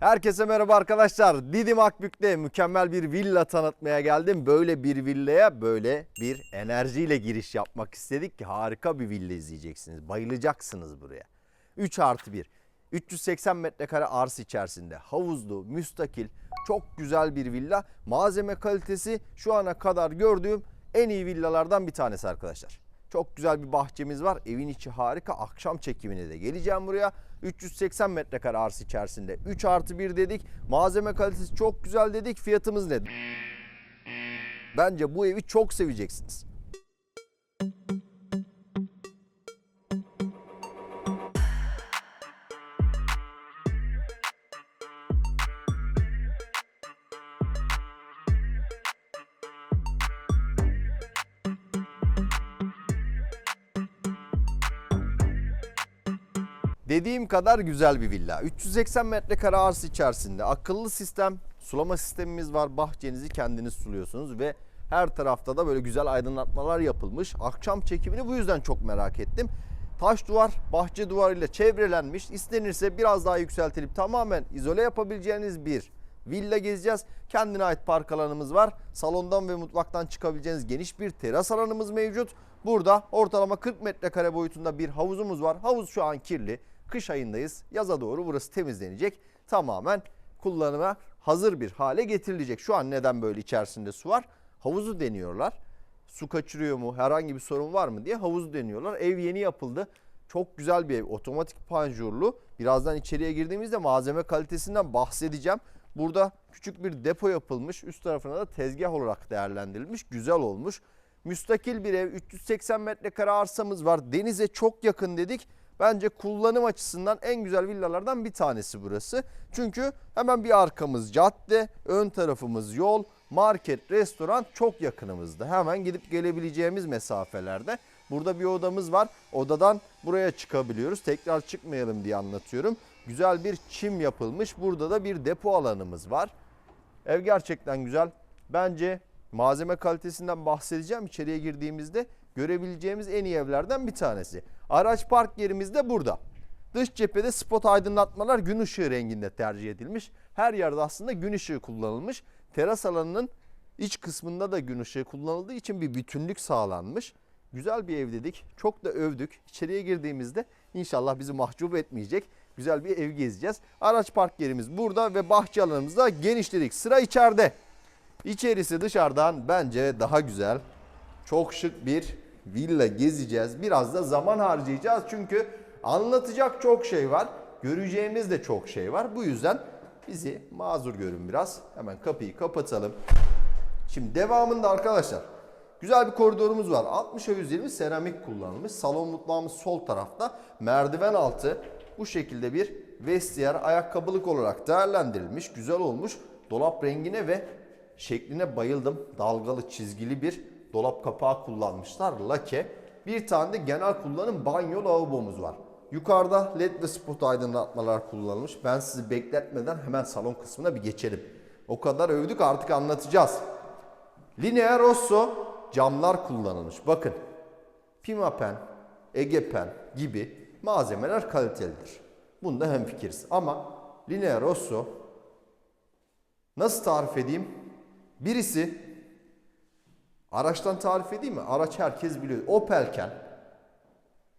Herkese merhaba arkadaşlar. Didim Akbük'te mükemmel bir villa tanıtmaya geldim. Böyle bir villaya böyle bir enerjiyle giriş yapmak istedik ki harika bir villa izleyeceksiniz. Bayılacaksınız buraya. 3 artı 1. 380 metrekare arsa içerisinde havuzlu, müstakil, çok güzel bir villa. Malzeme kalitesi şu ana kadar gördüğüm en iyi villalardan bir tanesi arkadaşlar. Çok güzel bir bahçemiz var. Evin içi harika. Akşam çekimine de geleceğim buraya. 380 metrekare arsa içerisinde 3 artı 1 dedik. Malzeme kalitesi çok güzel dedik. Fiyatımız ne? Bence bu evi çok seveceksiniz. Dediğim kadar güzel bir villa. 380 metrekare arsa içerisinde akıllı sistem, sulama sistemimiz var. Bahçenizi kendiniz suluyorsunuz ve her tarafta da böyle güzel aydınlatmalar yapılmış. Akşam çekimini bu yüzden çok merak ettim. Taş duvar, bahçe duvarıyla çevrelenmiş. İstenirse biraz daha yükseltilip tamamen izole yapabileceğiniz bir villa gezeceğiz. Kendine ait park alanımız var. Salondan ve mutfaktan çıkabileceğiniz geniş bir teras alanımız mevcut. Burada ortalama 40 metrekare boyutunda bir havuzumuz var. Havuz şu an kirli. Kış ayındayız. Yaza doğru burası temizlenecek. Tamamen kullanıma hazır bir hale getirilecek. Şu an neden böyle içerisinde su var? Havuzu deniyorlar. Su kaçırıyor mu? Herhangi bir sorun var mı diye havuzu deniyorlar. Ev yeni yapıldı. Çok güzel bir ev. Otomatik panjurlu. Birazdan içeriye girdiğimizde malzeme kalitesinden bahsedeceğim. Burada küçük bir depo yapılmış. Üst tarafına da tezgah olarak değerlendirilmiş. Güzel olmuş. Müstakil bir ev. 380 metrekare arsamız var. Denize çok yakın dedik. Bence kullanım açısından en güzel villalardan bir tanesi burası. Çünkü hemen bir arkamız cadde, ön tarafımız yol, market, restoran çok yakınımızda. Hemen gidip gelebileceğimiz mesafelerde. Burada bir odamız var. Odadan buraya çıkabiliyoruz. Tekrar çıkmayalım diye anlatıyorum. Güzel bir çim yapılmış. Burada da bir depo alanımız var. Ev gerçekten güzel. Bence malzeme kalitesinden bahsedeceğim. İçeriye girdiğimizde görebileceğimiz en iyi evlerden bir tanesi. Araç park yerimiz de burada. Dış cephede spot aydınlatmalar gün ışığı renginde tercih edilmiş. Her yerde aslında gün ışığı kullanılmış. Teras alanının iç kısmında da gün ışığı kullanıldığı için bir bütünlük sağlanmış. Güzel bir ev dedik. Çok da övdük. İçeriye girdiğimizde inşallah bizi mahcup etmeyecek güzel bir ev gezeceğiz. Araç park yerimiz burada ve bahçe alanımızda genişledik. Sıra içeride. İçerisi dışarıdan bence daha güzel. Çok şık bir villa gezeceğiz. Biraz da zaman harcayacağız çünkü anlatacak çok şey var. Göreceğimiz de çok şey var. Bu yüzden bizi mazur görün biraz. Hemen kapıyı kapatalım. Şimdi devamında arkadaşlar güzel bir koridorumuz var. 60'a 120 seramik kullanılmış. Salon mutfağımız sol tarafta. Merdiven altı bu şekilde bir vestiyer ayakkabılık olarak değerlendirilmiş. Güzel olmuş. Dolap rengine ve şekline bayıldım. Dalgalı çizgili bir dolap kapağı kullanmışlar. Lake. Bir tane de genel kullanım banyo lavabomuz var. Yukarıda led ve spot aydınlatmalar kullanılmış. Ben sizi bekletmeden hemen salon kısmına bir geçelim. O kadar övdük artık anlatacağız. Linea Rosso camlar kullanılmış. Bakın Pimapen, Egepen gibi malzemeler kalitelidir. Bunda hemfikiriz. Ama Linea Rosso nasıl tarif edeyim? Birisi araçtan tarif edeyim mi? Araç herkes biliyor. Opel'ken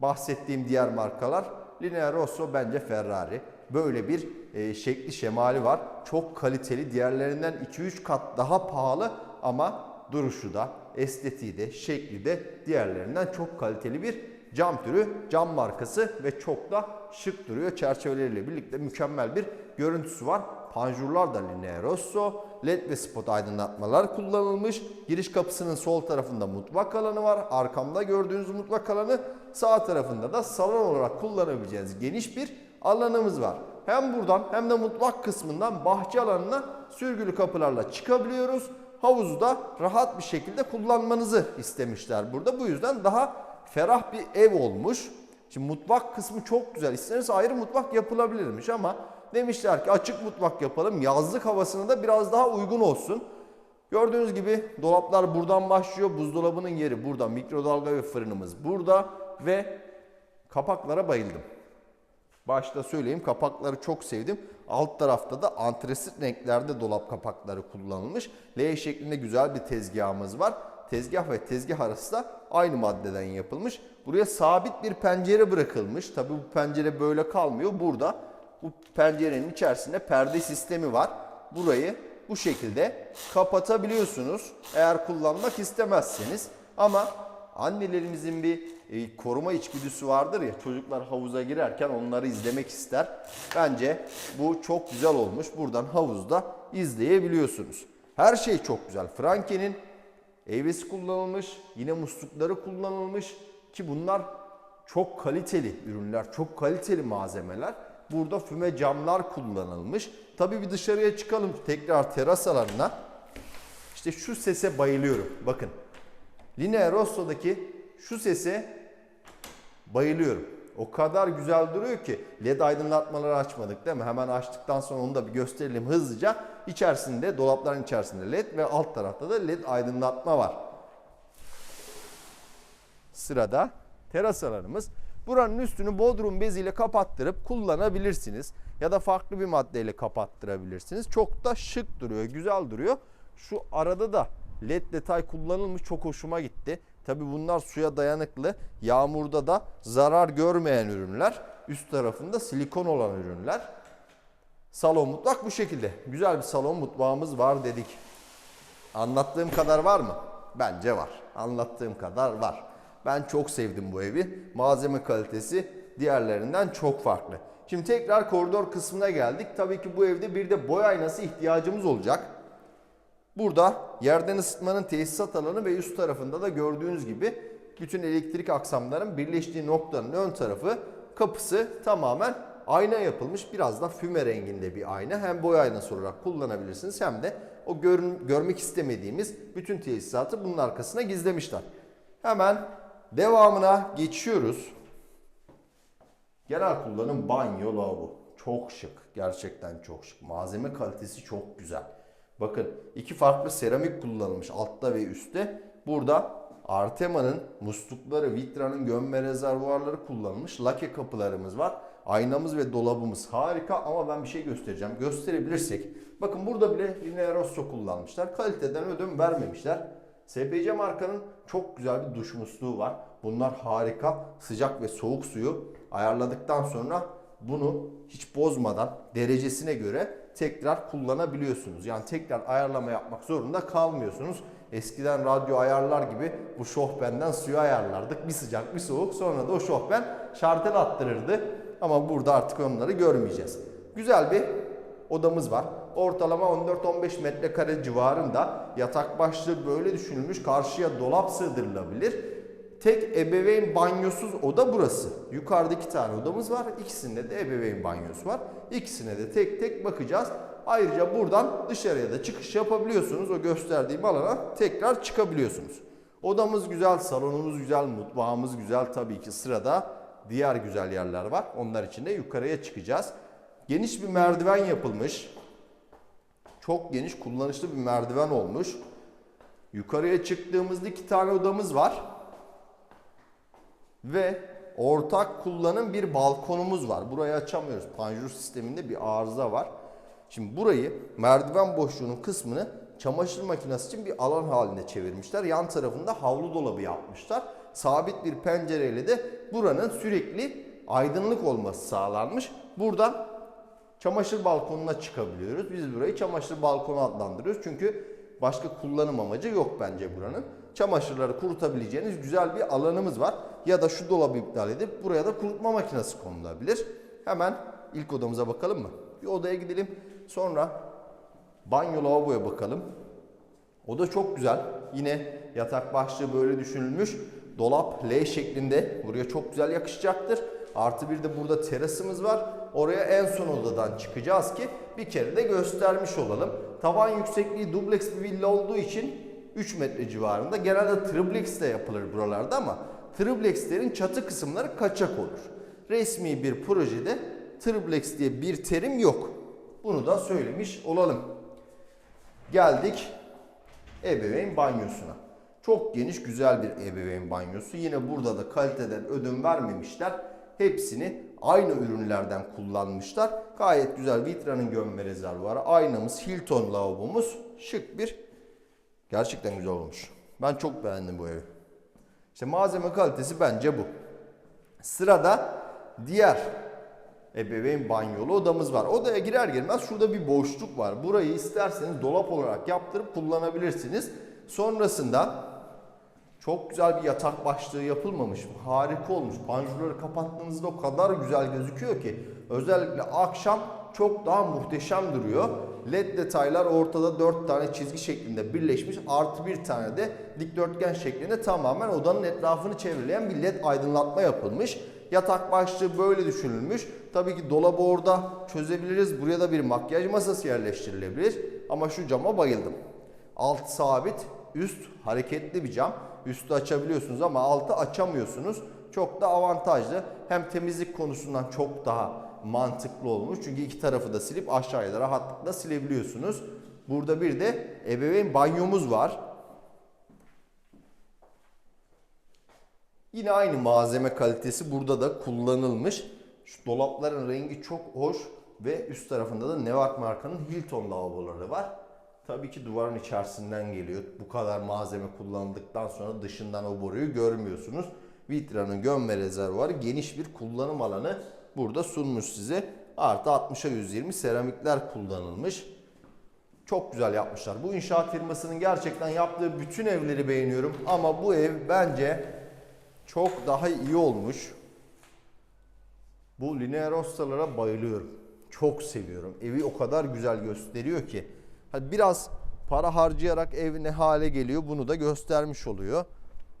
bahsettiğim diğer markalar Linea Rosso bence Ferrari. Böyle bir e, şekli şemali var. Çok kaliteli. Diğerlerinden 2-3 kat daha pahalı ama duruşu da, estetiği de, şekli de diğerlerinden çok kaliteli bir cam türü, cam markası ve çok da şık duruyor. Çerçeveleriyle birlikte mükemmel bir görüntüsü var. Panjurlar da Linea Rosso, led ve spot aydınlatmalar kullanılmış. Giriş kapısının sol tarafında mutfak alanı var. Arkamda gördüğünüz mutfak alanı, sağ tarafında da salon olarak kullanabileceğiniz geniş bir alanımız var. Hem buradan hem de mutfak kısmından bahçe alanına sürgülü kapılarla çıkabiliyoruz. Havuzu da rahat bir şekilde kullanmanızı istemişler burada. Bu yüzden daha ferah bir ev olmuş. Şimdi mutfak kısmı çok güzel. İsterseniz ayrı mutfak yapılabilirmiş ama demişler ki açık mutfak yapalım. Yazlık havasına da biraz daha uygun olsun. Gördüğünüz gibi dolaplar buradan başlıyor. Buzdolabının yeri burada. Mikrodalga ve fırınımız burada ve kapaklara bayıldım. Başta söyleyeyim kapakları çok sevdim. Alt tarafta da antresit renklerde dolap kapakları kullanılmış. L şeklinde güzel bir tezgahımız var. Tezgah ve tezgah arası da aynı maddeden yapılmış. Buraya sabit bir pencere bırakılmış. Tabi bu pencere böyle kalmıyor. Burada bu pencerenin içerisinde perde sistemi var. Burayı bu şekilde kapatabiliyorsunuz. Eğer kullanmak istemezseniz. Ama annelerimizin bir e, koruma içgüdüsü vardır ya çocuklar havuza girerken onları izlemek ister. Bence bu çok güzel olmuş. Buradan havuzda izleyebiliyorsunuz. Her şey çok güzel. Franke'nin Evresi kullanılmış, yine muslukları kullanılmış ki bunlar çok kaliteli ürünler, çok kaliteli malzemeler. Burada füme camlar kullanılmış. Tabii bir dışarıya çıkalım tekrar teras alanına. İşte şu sese bayılıyorum. Bakın. Linea Rosso'daki şu sese bayılıyorum. O kadar güzel duruyor ki led aydınlatmaları açmadık değil mi? Hemen açtıktan sonra onu da bir gösterelim hızlıca. İçerisinde dolapların içerisinde led ve alt tarafta da led aydınlatma var. Sırada teras alanımız. Buranın üstünü bodrum beziyle kapattırıp kullanabilirsiniz. Ya da farklı bir maddeyle kapattırabilirsiniz. Çok da şık duruyor, güzel duruyor. Şu arada da led detay kullanılmış çok hoşuma gitti. Tabi bunlar suya dayanıklı. Yağmurda da zarar görmeyen ürünler. Üst tarafında silikon olan ürünler. Salon mutfak bu şekilde. Güzel bir salon mutfağımız var dedik. Anlattığım kadar var mı? Bence var. Anlattığım kadar var. Ben çok sevdim bu evi. Malzeme kalitesi diğerlerinden çok farklı. Şimdi tekrar koridor kısmına geldik. Tabii ki bu evde bir de boy aynası ihtiyacımız olacak. Burada yerden ısıtmanın tesisat alanı ve üst tarafında da gördüğünüz gibi bütün elektrik aksamların birleştiği noktanın ön tarafı kapısı tamamen ayna yapılmış. Biraz da füme renginde bir ayna. Hem boy aynası olarak kullanabilirsiniz hem de o gör, görmek istemediğimiz bütün tesisatı bunun arkasına gizlemişler. Hemen devamına geçiyoruz. Genel kullanım banyo lavabo. Çok şık. Gerçekten çok şık. Malzeme kalitesi çok güzel. Bakın iki farklı seramik kullanılmış altta ve üstte. Burada Artema'nın muslukları, Vitra'nın gömme rezervuarları kullanılmış. Lake kapılarımız var. Aynamız ve dolabımız harika ama ben bir şey göstereceğim. Gösterebilirsek. Bakın burada bile Linea Rosso kullanmışlar. Kaliteden ödün vermemişler. SPC markanın çok güzel bir duş musluğu var. Bunlar harika. Sıcak ve soğuk suyu ayarladıktan sonra bunu hiç bozmadan derecesine göre tekrar kullanabiliyorsunuz. Yani tekrar ayarlama yapmak zorunda kalmıyorsunuz. Eskiden radyo ayarlar gibi bu şohbenden suyu ayarlardık. Bir sıcak bir soğuk sonra da o şohben şartel attırırdı. Ama burada artık onları görmeyeceğiz. Güzel bir odamız var. Ortalama 14-15 metrekare civarında yatak başlığı böyle düşünülmüş. Karşıya dolap sığdırılabilir. Tek ebeveyn banyosuz oda burası. Yukarıda iki tane odamız var. İkisinde de ebeveyn banyosu var. İkisine de tek tek bakacağız. Ayrıca buradan dışarıya da çıkış yapabiliyorsunuz. O gösterdiğim alana tekrar çıkabiliyorsunuz. Odamız güzel, salonumuz güzel, mutfağımız güzel. Tabii ki sırada diğer güzel yerler var. Onlar için de yukarıya çıkacağız. Geniş bir merdiven yapılmış. Çok geniş, kullanışlı bir merdiven olmuş. Yukarıya çıktığımızda iki tane odamız var ve ortak kullanım bir balkonumuz var. Burayı açamıyoruz. Panjur sisteminde bir arıza var. Şimdi burayı merdiven boşluğunun kısmını çamaşır makinesi için bir alan haline çevirmişler. Yan tarafında havlu dolabı yapmışlar. Sabit bir pencereyle de buranın sürekli aydınlık olması sağlanmış. Buradan çamaşır balkonuna çıkabiliyoruz. Biz burayı çamaşır balkonu adlandırıyoruz. Çünkü başka kullanım amacı yok bence buranın. Çamaşırları kurutabileceğiniz güzel bir alanımız var. Ya da şu dolabı iptal edip buraya da kurutma makinesi konulabilir. Hemen ilk odamıza bakalım mı? Bir odaya gidelim. Sonra banyo lavaboya bakalım. Oda çok güzel. Yine yatak başlığı böyle düşünülmüş. Dolap L şeklinde. Buraya çok güzel yakışacaktır. Artı bir de burada terasımız var. Oraya en son odadan çıkacağız ki bir kere de göstermiş olalım. Tavan yüksekliği dubleks bir villa olduğu için 3 metre civarında. Genelde triplex de yapılır buralarda ama triplexlerin çatı kısımları kaçak olur. Resmi bir projede triplex diye bir terim yok. Bunu da söylemiş olalım. Geldik ebeveyn banyosuna. Çok geniş güzel bir ebeveyn banyosu. Yine burada da kaliteden ödün vermemişler. Hepsini aynı ürünlerden kullanmışlar. Gayet güzel Vitra'nın gömme rezervuarı. Aynamız, Hilton lavabomuz. Şık bir. Gerçekten güzel olmuş. Ben çok beğendim bu evi. İşte malzeme kalitesi bence bu. Sırada diğer ebeveyn banyolu odamız var. Odaya girer girmez şurada bir boşluk var. Burayı isterseniz dolap olarak yaptırıp kullanabilirsiniz. Sonrasında çok güzel bir yatak başlığı yapılmamış mı? Harika olmuş. Panjurları kapattığınızda o kadar güzel gözüküyor ki. Özellikle akşam çok daha muhteşem duruyor. LED detaylar ortada 4 tane çizgi şeklinde birleşmiş. Artı bir tane de dikdörtgen şeklinde tamamen odanın etrafını çevreleyen bir LED aydınlatma yapılmış. Yatak başlığı böyle düşünülmüş. Tabii ki dolabı orada çözebiliriz. Buraya da bir makyaj masası yerleştirilebilir. Ama şu cama bayıldım. Alt sabit, üst hareketli bir cam. Üstü açabiliyorsunuz ama altı açamıyorsunuz. Çok da avantajlı. Hem temizlik konusundan çok daha mantıklı olmuş. Çünkü iki tarafı da silip aşağıya da rahatlıkla silebiliyorsunuz. Burada bir de ebeveyn banyomuz var. Yine aynı malzeme kalitesi burada da kullanılmış. Şu dolapların rengi çok hoş ve üst tarafında da Nevak markanın Hilton lavaboları var. Tabii ki duvarın içerisinden geliyor. Bu kadar malzeme kullanıldıktan sonra dışından o boruyu görmüyorsunuz. Vitra'nın gömme rezervuarı geniş bir kullanım alanı burada sunmuş size. Artı 60'a 120 seramikler kullanılmış. Çok güzel yapmışlar. Bu inşaat firmasının gerçekten yaptığı bütün evleri beğeniyorum. Ama bu ev bence çok daha iyi olmuş. Bu Linearossa'lara bayılıyorum. Çok seviyorum. Evi o kadar güzel gösteriyor ki. Biraz para harcayarak ev ne hale geliyor bunu da göstermiş oluyor.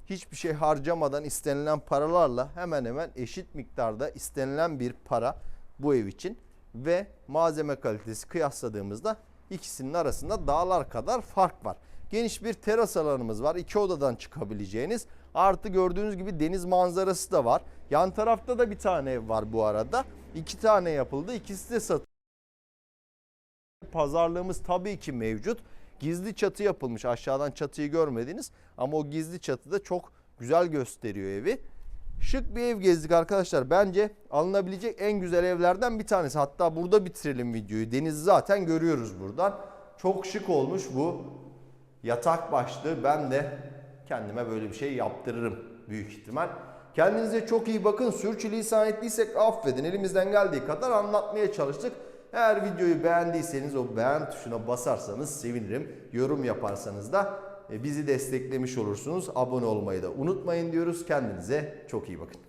Hiçbir şey harcamadan istenilen paralarla hemen hemen eşit miktarda istenilen bir para bu ev için ve malzeme kalitesi kıyasladığımızda ikisinin arasında dağlar kadar fark var. Geniş bir teras alanımız var. iki odadan çıkabileceğiniz. Artı gördüğünüz gibi deniz manzarası da var. Yan tarafta da bir tane ev var bu arada. İki tane yapıldı. İkisi de satıldı. Pazarlığımız tabii ki mevcut. Gizli çatı yapılmış. Aşağıdan çatıyı görmediniz ama o gizli çatı da çok güzel gösteriyor evi. Şık bir ev gezdik arkadaşlar. Bence alınabilecek en güzel evlerden bir tanesi. Hatta burada bitirelim videoyu. Denizi zaten görüyoruz buradan. Çok şık olmuş bu yatak başlığı. Ben de kendime böyle bir şey yaptırırım büyük ihtimal. Kendinize çok iyi bakın. Sürçülisan ettiysek affedin. Elimizden geldiği kadar anlatmaya çalıştık. Eğer videoyu beğendiyseniz o beğen tuşuna basarsanız sevinirim. Yorum yaparsanız da e, bizi desteklemiş olursunuz. Abone olmayı da unutmayın diyoruz. Kendinize çok iyi bakın.